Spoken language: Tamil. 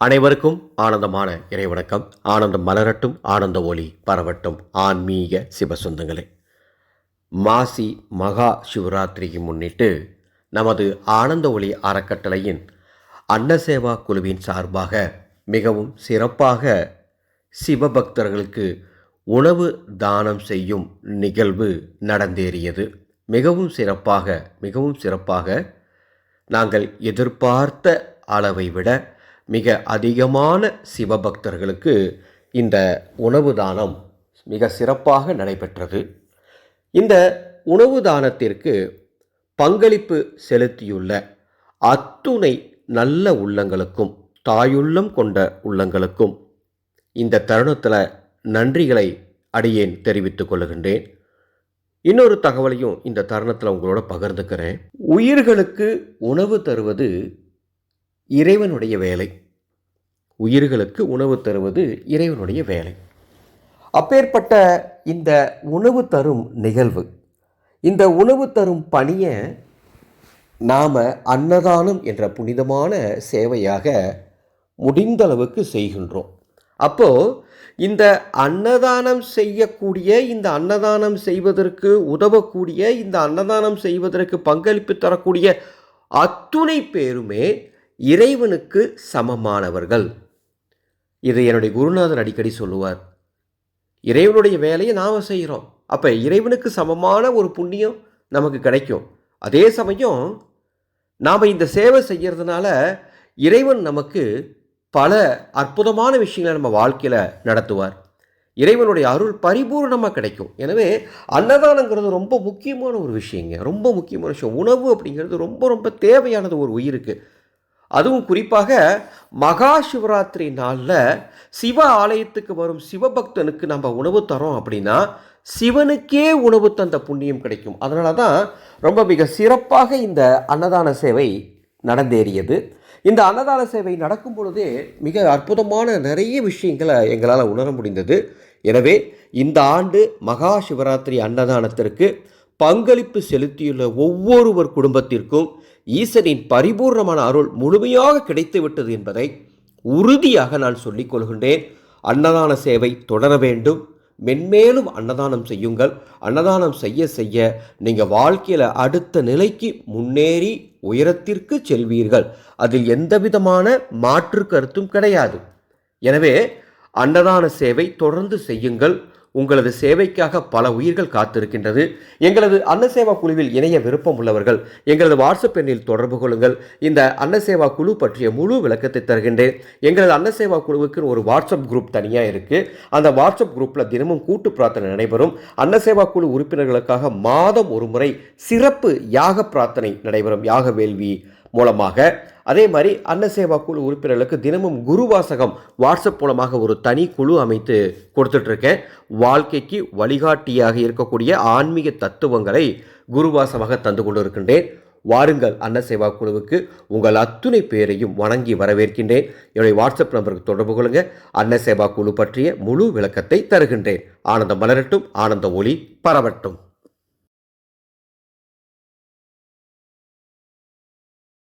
அனைவருக்கும் ஆனந்தமான இறைவணக்கம். ஆனந்தம் மலரட்டும் ஆனந்த ஒளி பரவட்டும். ஆன்மீக சிவசொந்தங்களே மாசி மகா சிவராத்திரியை முன்னிட்டு நமது ஆனந்த ஒளி அறக்கட்டளையின் அன்னசேவா குழுவின் சார்பாக மிகவும் சிறப்பாக சிவபக்தர்களுக்கு உணவு தானம் செய்யும் நிகழ்வு நடந்தேறியது. மிகவும் சிறப்பாக மிகவும் சிறப்பாக நாங்கள் எதிர்பார்த்த அளவை விட மிக அதிகமான சிவபக்தர்களுக்கு இந்த உணவு தானம் மிக சிறப்பாக நடைபெற்றது. இந்த உணவு தானத்திற்கு பங்களிப்பு செலுத்தியுள்ள அத்துணை நல்ல உள்ளங்களுக்கும் தாயுள்ளம் கொண்ட உள்ளங்களுக்கும் இந்த தருணத்தில் நன்றிகளை அடியேன் தெரிவித்துக் கொள்கின்றேன். இன்னொரு தகவலையும் இந்த தருணத்தில் உங்களோட பகிர்ந்துக்கிறேன். உயிர்களுக்கு உணவு தருவது இறைவனுடைய வேலை. உயிர்களுக்கு உணவு தருவது இறைவனுடைய வேலை. அப்பேற்பட்ட இந்த உணவு தரும் நிகழ்வு இந்த உணவு தரும் பணியை நாம் அன்னதானம் என்ற புனிதமான சேவையாக முடிந்த அளவுக்கு செய்கின்றோம். அப்போது இந்த அன்னதானம் செய்யக்கூடிய இந்த அன்னதானம் செய்வதற்கு உதவக்கூடிய இந்த அன்னதானம் செய்வதற்கு பங்களிப்பு தரக்கூடிய அத்துணை பேருமே இறைவனுக்கு சமமானவர்கள். இதை என்னுடைய குருநாதர் அடிக்கடி சொல்லுவார். இறைவனுடைய வேலையை நாம் செய்கிறோம் அப்போ இறைவனுக்கு சமமான ஒரு புண்ணியம் நமக்கு கிடைக்கும். அதே சமயம் நாம் இந்த சேவை செய்கிறதுனால இறைவன் நமக்கு பல அற்புதமான விஷயங்களை நம்ம வாழ்க்கையில் நடத்துவார். இறைவனுடைய அருள் பரிபூர்ணமாக கிடைக்கும். எனவே அன்னதானங்கிறது ரொம்ப முக்கியமான ஒரு விஷயங்க. ரொம்ப முக்கியமான விஷயம். உணவு அப்படிங்கிறது ரொம்ப ரொம்ப தேவையானது ஒரு உயிருக்கு. அதுவும் குறிப்பாக மகா சிவராத்திரி நாளில் சிவ ஆலயத்துக்கு வரும் சிவபக்தனுக்கு நம்ம உணவு தரோம் அப்படின்னா சிவனுக்கே உணவு தந்த புண்ணியம் கிடைக்கும். அதனால தான் ரொம்ப மிக சிறப்பாக இந்த அன்னதான சேவை நடந்தேறியது. இந்த அன்னதான சேவை நடக்கும் பொழுதே மிக அற்புதமான நிறைய விஷயங்களை எங்களால் உணர முடிந்தது. எனவே இந்த ஆண்டு மகா சிவராத்திரி அன்னதானத்திற்கு பங்களிப்பு செலுத்தியுள்ள ஒவ்வொருவர் குடும்பத்திற்கும் ஈசனின் பரிபூர்ணமான அருள் முழுமையாக கிடைத்துவிட்டது என்பதை உறுதியாக நான் சொல்லிக் கொள்கின்றேன். அன்னதான சேவை தொடர வேண்டும். மென்மேலும் அன்னதானம் செய்யுங்கள். அன்னதானம் செய்ய செய்ய நீங்கள் வாழ்க்கையில் அடுத்த நிலைக்கு முன்னேறி உயரத்திற்கு செல்வீர்கள். அதில் எந்த விதமான மாற்று கருத்தும் கிடையாது. எனவே அன்னதான சேவை தொடர்ந்து செய்யுங்கள். உங்களது சேவைக்காக பல உயிர்கள் காத்திருக்கின்றது. எங்களது அன்னசேவா குழுவில் இணைய விருப்பம் உள்ளவர்கள் எங்களது வாட்ஸ்அப் எண்ணில் தொடர்பு கொள்ளுங்கள். இந்த அன்னசேவா குழு பற்றிய முழு விளக்கத்தை தருகின்றேன். எங்களது அன்னசேவா குழுவுக்கு ஒரு வாட்ஸ்அப் குரூப் தனியாக இருக்குது அந்த வாட்ஸ்அப் குரூப்பில் தினமும் கூட்டு பிரார்த்தனை நடைபெறும். அன்னசேவா குழு உறுப்பினர்களுக்காக மாதம் ஒரு முறை சிறப்பு யாக பிரார்த்தனை நடைபெறும். யாக வேள்வி மூலமாக. அதே மாதிரி அன்னசேவா குழு உறுப்பினர்களுக்கு தினமும் குருவாசகம் வாட்ஸ்அப் மூலமாக ஒரு தனி குழு அமைத்து கொடுத்துட்ருக்கேன். வாழ்க்கைக்கு வழிகாட்டியாக இருக்கக்கூடிய ஆன்மீக தத்துவங்களை குருவாசமாக தந்து கொண்டு இருக்கின்றேன் வாருங்கள் அன்னசேவா குழுவுக்கு உங்கள் அத்துணை பேரையும் வணங்கி வரவேற்கின்றேன். என்னுடைய வாட்ஸ்அப் நம்பருக்கு தொடர்பு கொள்ளுங்கள் அன்னசேவா குழு பற்றிய முழு விளக்கத்தை தருகின்றேன். ஆனந்தம் மலரட்டும் ஆனந்த ஒளி பரவட்டும்.